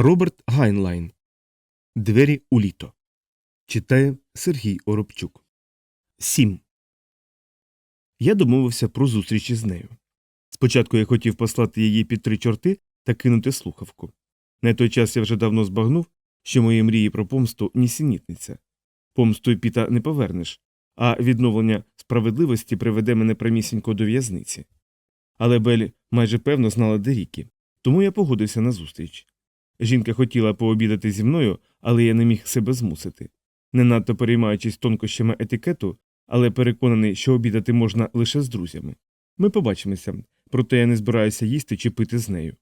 Роберт Гайнлайн. Двері у літо. Читає Сергій Оробчук. 7. Я домовився про зустріч із нею. Спочатку я хотів послати її під три чорти та кинути слухавку. На той час я вже давно збагнув, що мої мрії про помсту нісенітниця. Помсту й піта не повернеш, а відновлення справедливості приведе мене прямісінько до в'язниці. Але Белі майже певно знала де ріки, тому я погодився на зустріч. Жінка хотіла пообідати зі мною, але я не міг себе змусити. Не надто переймаючись тонкощами етикету, але переконаний, що обідати можна лише з друзями. Ми побачимося, проте я не збираюся їсти чи пити з нею.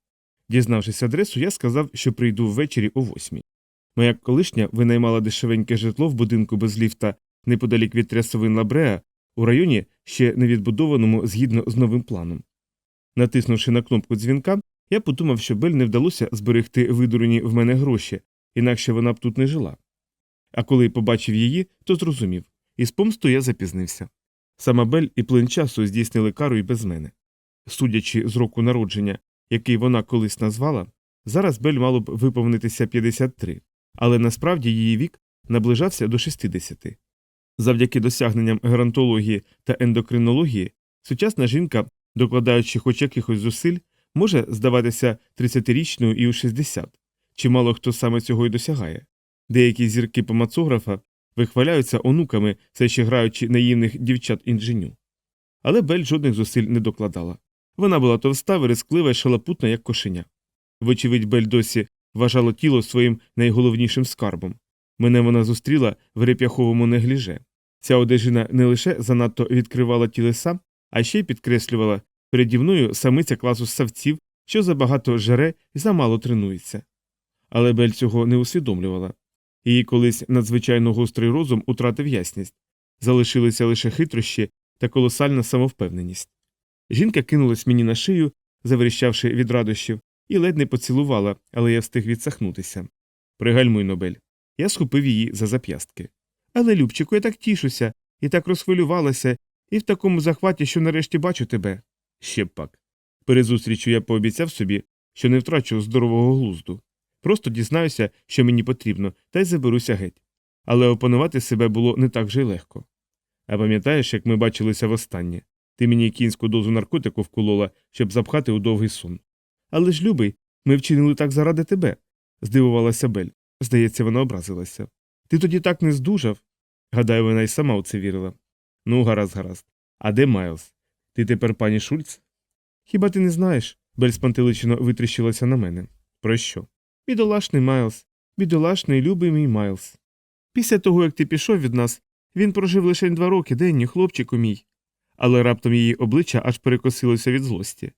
Дізнавшись адресу, я сказав, що прийду ввечері о восьмій. Моя колишня винаймала дешевеньке житло в будинку без ліфта неподалік від трясовин Лабреа у районі, ще не відбудованому згідно з новим планом. Натиснувши на кнопку дзвінка, я подумав, що Бель не вдалося зберегти видурені в мене гроші, інакше вона б тут не жила. А коли побачив її, то зрозумів і з помсту я запізнився. Сама Бель і плин часу здійснили кару і без мене. Судячи з року народження, який вона колись назвала, зараз Бель мало б виповнитися 53, але насправді її вік наближався до 60. Завдяки досягненням геронтології та ендокринології, сучасна жінка, докладаючи хоч якихось зусиль, може здаватися 30-річною і у 60. Чимало хто саме цього й досягає. Деякі зірки помацографа вихваляються онуками, все ще граючи наївних дівчат інженю. Але Бель жодних зусиль не докладала. Вона була товста, вересклива і шалапутна, як кошеня. Вочевидь, Бель досі вважала тіло своїм найголовнішим скарбом. Мене вона зустріла в реп'яховому негліже. Ця одежина не лише занадто відкривала тілеса, а ще й підкреслювала переді мною самиця класу ссавців, що забагато жере і замало тренується. Але Бель цього не усвідомлювала. Її колись надзвичайно гострий розум утратив ясність, залишилися лише хитрощі та колосальна самовпевненість. Жінка кинулась мені на шию, заверіщавши від радощів, і ледь не поцілувала, але я встиг відсахнутися. Пригальмуй, Нобель. Я схопив її за зап'ястки. Але, Любчику, я так тішуся, і так розхвилювалася, і в такому захваті, що нарешті бачу тебе. Ще пак. Перед зустрічю я пообіцяв собі, що не втрачу здорового глузду. Просто дізнаюся, що мені потрібно, та й заберуся геть. Але опанувати себе було не так же й легко. А пам'ятаєш, як ми бачилися востаннє? Ти мені кінську дозу наркотику вколола, щоб запхати у довгий сон. Але ж, любий, ми вчинили так заради тебе, здивувалася Бель. Здається, вона образилася. Ти тоді так не здужав. Гадаю, вона й сама у це вірила. Ну, гаразд, гаразд. А де Майлз? Ти тепер пані Шульц? Хіба ти не знаєш? Бель спантеличено витріщилася на мене. Про що? Бідолашний Майлз, бідолашний любий мій Майлз. Після того, як ти пішов від нас, він прожив лише два роки, денні, хлопчику мій. Але раптом її обличчя аж перекосилося від злості.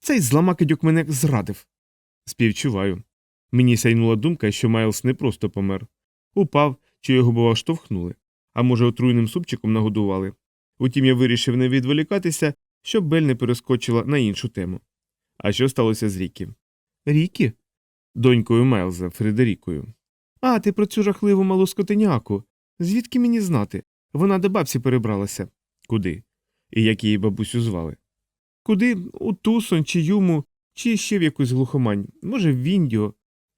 Цей зламакидюк мене зрадив. Співчуваю. Мені сяйнула думка, що Майлз не просто помер. Упав, чи його, бува, штовхнули, а може, отруйним супчиком нагодували. Утім, я вирішив не відволікатися, щоб Бель не перескочила на іншу тему. А що сталося з Рікі? Рікі? Донькою Майлза, Фредерікою. А, ти про цю жахливу малу скотиняку. Звідки мені знати? Вона до бабці перебралася. Куди? І як її бабусю звали? Куди? У Тусон, чи Юму, чи ще в якусь глухомань, може, в Індіо.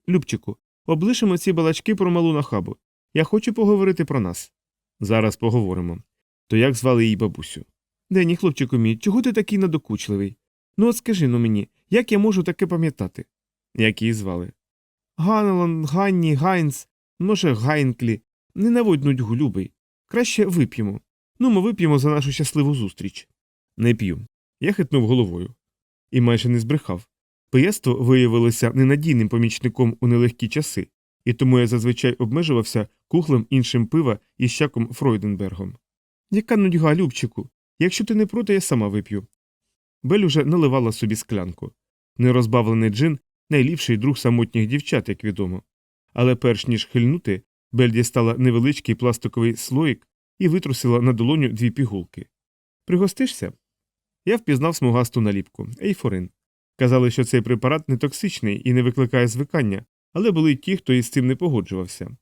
Любчику, облишимо ці балачки про малу нахабу. Я хочу поговорити про нас. Зараз поговоримо. То як звали її бабусю? Дені, хлопчику мій, чого ти такий надокучливий? Ну от скажи ну мені, як я можу таке пам'ятати? Як її звали? Ганелон, Ганні, Гайнс, може, Гайнклі. Не наводь нудьгу, любий. Краще вип'ємо. Ну, ми вип'ємо за нашу щасливу зустріч. Не п'ю. Я хитнув головою. І майже не збрехав. Пиєство виявилося ненадійним помічником у нелегкі часи, і тому я зазвичай обмежувався кухлем іншим пива і щаком Фройденбергом. Яка нудьга, Любчику? Якщо ти не проти, я сама вип'ю. Бель уже наливала собі склянку. Нерозбавлений джин найліпший друг самотніх дівчат, як відомо. Але перш ніж хильнути, Бель дістала невеличкий пластиковий слоїк і витрусила на долоню дві пігулки. Пригостишся? Я впізнав смугасту наліпку ейфорин. Казали, що цей препарат не токсичний і не викликає звикання, але були й ті, хто із цим не погоджувався.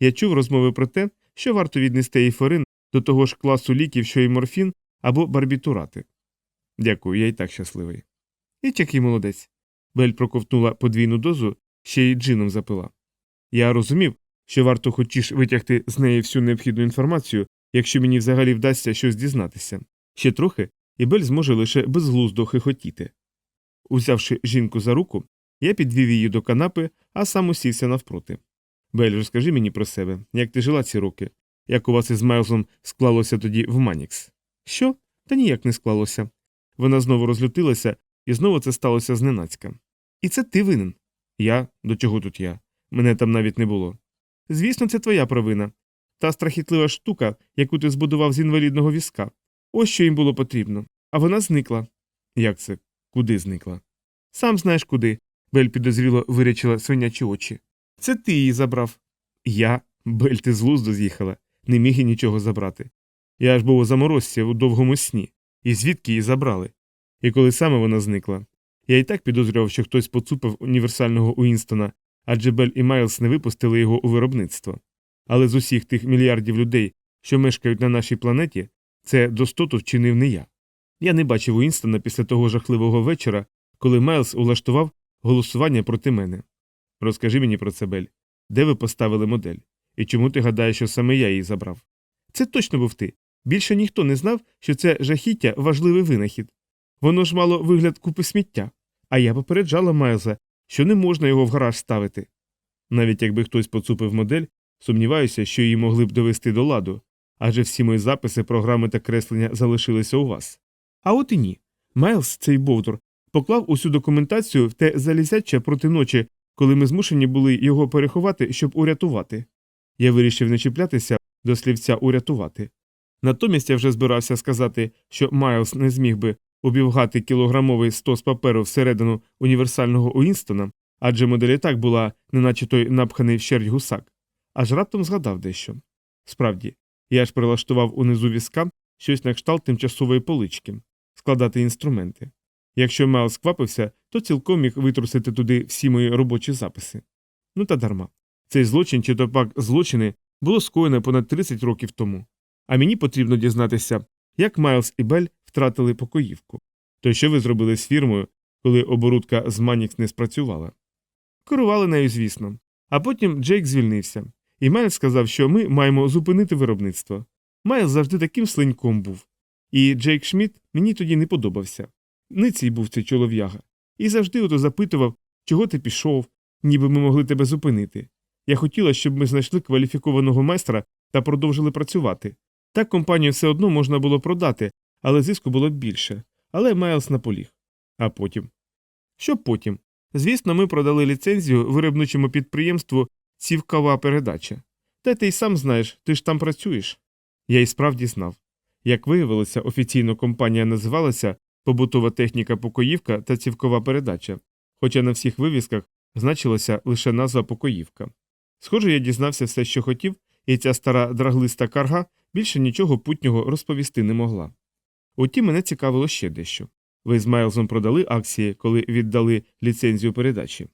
Я чув розмови про те, що варто віднести ейфорин до того ж класу ліків, що й морфін або барбітурати. Дякую, я й так щасливий. І який молодець. Бель проковтнула подвійну дозу, ще й джином запила. Я розумів, що варто хочеш витягти з неї всю необхідну інформацію, якщо мені взагалі вдасться щось дізнатися. Ще трохи, і Бель зможе лише безглуздо хихотіти. Узявши жінку за руку, я підвів її до канапи, а сам усівся навпроти. Бель, розкажи мені про себе, як ти жила ці роки, як у вас із Майлзом склалося тоді в Манікс? Що? Та ніяк не склалося. Вона знову розлютилася, і знову це сталося зненацька. І це ти винен. Я? До чого тут я? Мене там навіть не було. Звісно, це твоя провина. Та страхітлива штука, яку ти збудував з інвалідного візка. Ось що їм було потрібно. А вона зникла. Як це? Куди зникла? Сам знаєш куди. Бель підозріло вирячила свинячі очі. Це ти її забрав. Я? Бель, ти з лузду з'їхала. Не міг і нічого забрати. Я аж був у заморозці у довгому сні. І звідки її забрали? І коли саме вона зникла? Я і так підозрював, що хтось поцупив універсального Уінстона, адже Бель і Майлз не випустили його у виробництво. Але з усіх тих мільярдів людей, що мешкають на нашій планеті, це достоту вчинив не я. Я не бачив Уінстона після того жахливого вечора, коли Майлз улаштував голосування проти мене. Розкажи мені про це, Бель. Де ви поставили модель? І чому ти гадаєш, що саме я її забрав? Це точно був ти. Більше ніхто не знав, що це жахіття важливий винахід. Воно ж мало вигляд купи сміття, а я попереджала Майлза, що не можна його в гараж ставити. Навіть якби хтось поцупив модель, сумніваюся, що її могли б довести до ладу, адже всі мої записи, програми та креслення залишилися у вас. А от і ні. Майлз, цей бовдур, поклав усю документацію в те залізяче проти ночі, коли ми змушені були його переховати, щоб урятувати. Я вирішив не чіплятися до слівця урятувати. Натомість я вже збирався сказати, що Майлз не зміг би обівгати кілограмовий стос паперу всередину універсального Уінстона, адже модель і так була, неначе той напханий вщерть гусак, аж раптом згадав дещо. Справді, я ж прилаштував унизу візка щось на кшталт тимчасової полички, складати інструменти. Якщо Майлз квапився, то цілком міг витрусити туди всі мої робочі записи. Ну та дарма. Цей злочин чи то пак злочини було скоєно понад 30 років тому. А мені потрібно дізнатися, як Майлз і Бель втратили покоївку. То що ви зробили з фірмою, коли оборудка з Манікс не спрацювала? Керували нею, звісно. А потім Джейк звільнився, і Майлз сказав, що ми маємо зупинити виробництво. Майлз завжди таким слиньком був. І Джейк Шмідт мені тоді не подобався. Ницій був цей чолов'яга. І завжди ото запитував, чого ти пішов, ніби ми могли тебе зупинити. Я хотіла, щоб ми знайшли кваліфікованого майстра та продовжили працювати. Так компанію все одно можна було продати, але зиску було б більше. Але Майлз наполіг. А потім. Що потім? Звісно, ми продали ліцензію виробничому підприємству Цівкова передача. Та ти й сам знаєш, ти ж там працюєш. Я й справді знав. Як виявилося, офіційно компанія називалася Побутова техніка покоївка та цівкова передача, хоча на всіх вивісках значилася лише назва покоївка. Схоже, я дізнався все, що хотів, і ця стара драглиста карга більше нічого путнього розповісти не могла. Утім, мене цікавило ще дещо. Ви з Майлзом продали акції, коли віддали ліцензію передачі.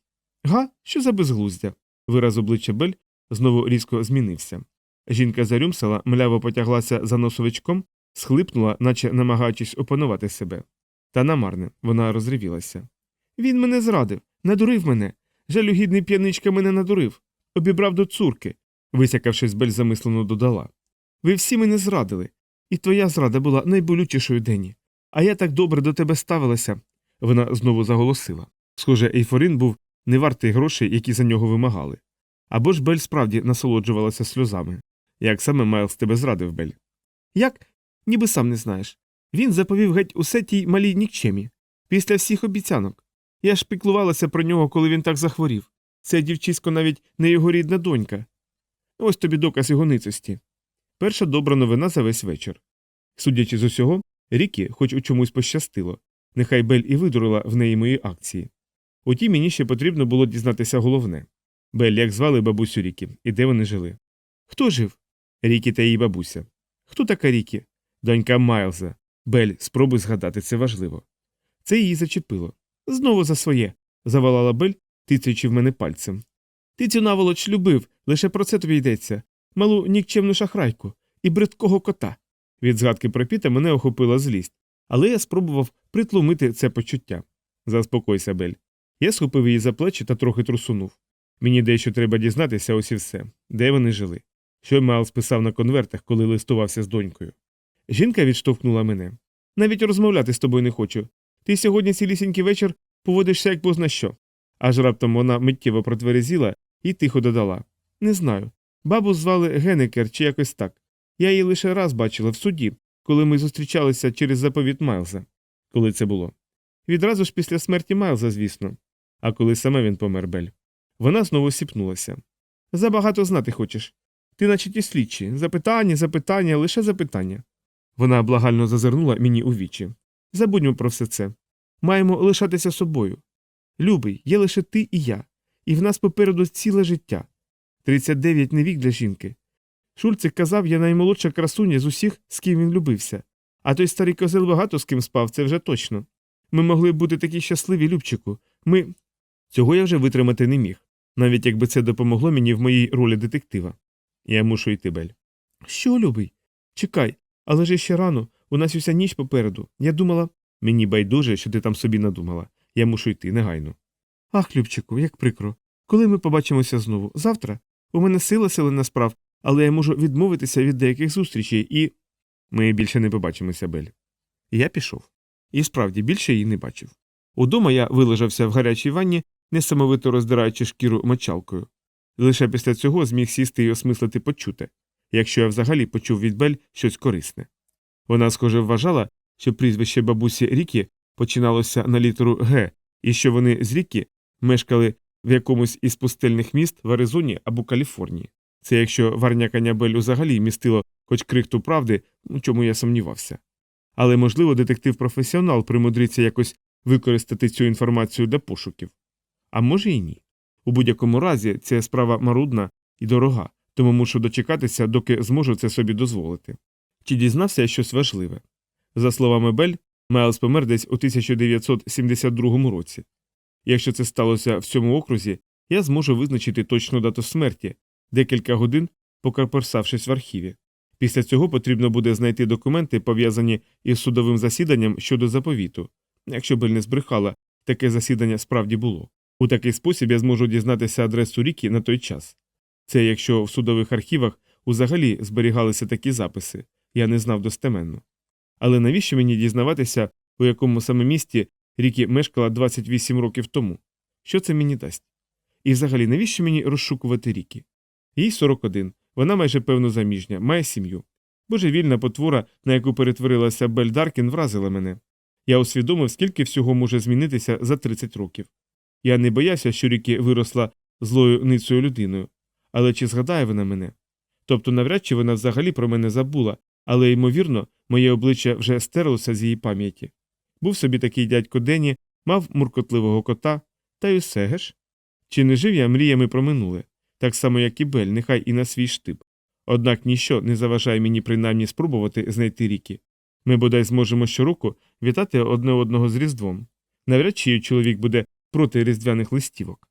Га, що за безглуздя? Вираз обличчя Бель знову різко змінився. Жінка зарюмсала, мляво потяглася за носовичком, схлипнула, наче намагаючись опанувати себе. Та намарне, вона розривілася. Він мене зрадив, надурив мене. Жалюгідний п'яничка мене надурив, обібрав до цурки, висякавшись, Бель замислено додала. Ви всі мене зрадили, і твоя зрада була найболючішою Дені. А я так добре до тебе ставилася. Вона знову заголосила. Схоже, Ейфорин був не вартий грошей, які за нього вимагали. Або ж Бель справді насолоджувалася сльозами. Як саме Майлз тебе зрадив, Бель? Як? Ніби сам не знаєш. Він заповів геть усе тій малій нікчемі. Після всіх обіцянок. Я ж піклувалася про нього, коли він так захворів. Це дівчисько навіть не його рідна донька. Ось тобі доказ його ницості. Перша добра новина за весь вечір. Судячи з усього, Рікі, хоч у чомусь пощастило, нехай Бель і видурила в неї мої акції. Утім, мені ще потрібно було дізнатися головне Бель, як звали бабусю Рікі, і де вони жили. Хто жив? Рікі та її бабуся. Хто така Рікі? Донька Майлза. Бель, спробуй згадати, це важливо. Це її зачепило. Знову за своє, завалала Бель, тицяючи в мене пальцем. Ти цю наволоч любив, лише про це тобі йдеться. Малу нікчемну шахрайку і бридкого кота. Від згадки про піта мене охопила злість, але я спробував притлумити це почуття. Заспокойся, Бель. Я схопив її за плечі та трохи трусунув. Мені дещо треба дізнатися, ось і все, де вони жили. Що Майлз писав на конвертах, коли листувався з донькою. Жінка відштовхнула мене. Навіть розмовляти з тобою не хочу. Ти сьогодні цілісінький вечір поводишся як позна що. Аж раптом вона миттєво протверезіла і тихо додала Не знаю. Бабу звали Генекер чи якось так. Я її лише раз бачила в суді, коли ми зустрічалися через заповіт Майлза. Коли це було? Відразу ж після смерті Майлза, звісно. А коли саме він помер Бель. Вона знову сіпнулася. Забагато знати хочеш. Ти, наче ті слідчі, запитання, запитання, лише запитання. Вона благально зазирнула мені у вічі. Забудьмо про все це. Маємо лишатися собою. Любий, є лише ти і я, і в нас попереду ціле життя. 39 не вік для жінки. Шульцик казав, я наймолодша красуня з усіх, з ким він любився. А той старий козел багато з ким спав, це вже точно. Ми могли б бути такі щасливі, Любчику. Ми. Цього я вже витримати не міг, навіть якби це допомогло мені в моїй ролі детектива. Я мушу йти, Бель. Що, любий? Чекай, але ж ще рано, у нас уся ніч попереду. Я думала. Мені байдуже, що ти там собі надумала. Я мушу йти негайно. Ах, Любчику, як прикро. Коли ми побачимося знову? Завтра? У мене сила силена справ, але я можу відмовитися від деяких зустрічей і. Ми більше не побачимося, Бель. Я пішов. І справді більше її не бачив. Удома я вилежався в гарячій ванні, несамовито роздираючи шкіру мочалкою. Лише після цього зміг сісти і осмислити почуте, якщо я взагалі почув від Бель щось корисне. Вона, схоже, вважала, що прізвище бабусі Рікі починалося на літеру Г, і що вони з Рікі мешкали в якомусь із пустельних міст в Аризоні або Каліфорнії. Це якщо варнякання Бель взагалі містило хоч крихту правди, у чому я сумнівався. Але, можливо, детектив-професіонал примудриться якось використати цю інформацію для пошуків. А може і ні. У будь-якому разі це справа марудна і дорога, тому мушу дочекатися, доки зможу це собі дозволити. Чи дізнався я щось важливе? За словами Бель, Майлз помер десь у 1972 році. Якщо це сталося в цьому окрузі, я зможу визначити точну дату смерті, декілька годин покарперсавшись в архіві. Після цього потрібно буде знайти документи, пов'язані із судовим засіданням щодо заповіту. Якщо Бель не збрехала, таке засідання справді було. У такий спосіб я зможу дізнатися адресу ріки на той час. Це якщо в судових архівах узагалі зберігалися такі записи, я не знав достеменно. Але навіщо мені дізнаватися, у якому саме місті Рікі мешкала 28 років тому? Що це мені дасть? І взагалі, навіщо мені розшукувати Рікі? Їй 41, вона майже певно заміжня, має сім'ю. Божевільна потвора, на яку перетворилася Бель Даркін, вразила мене. Я усвідомив, скільки всього може змінитися за 30 років. Я не боявся, що Рікі виросла злою ницею людиною. Але чи згадає вона мене? Тобто, навряд чи вона взагалі про мене забула, але, ймовірно, моє обличчя вже стерлося з її пам'яті. Був собі такий дядько Дені, мав муркотливого кота, та й усе геш. Чи не жив я мріями про минуле, так само, як і Бель, нехай і на свій штиб. Однак ніщо не заважає мені принаймні спробувати знайти ріки. Ми бодай зможемо щороку вітати одне одного з Різдвом. Навряд чи чоловік буде проти різдвяних листівок.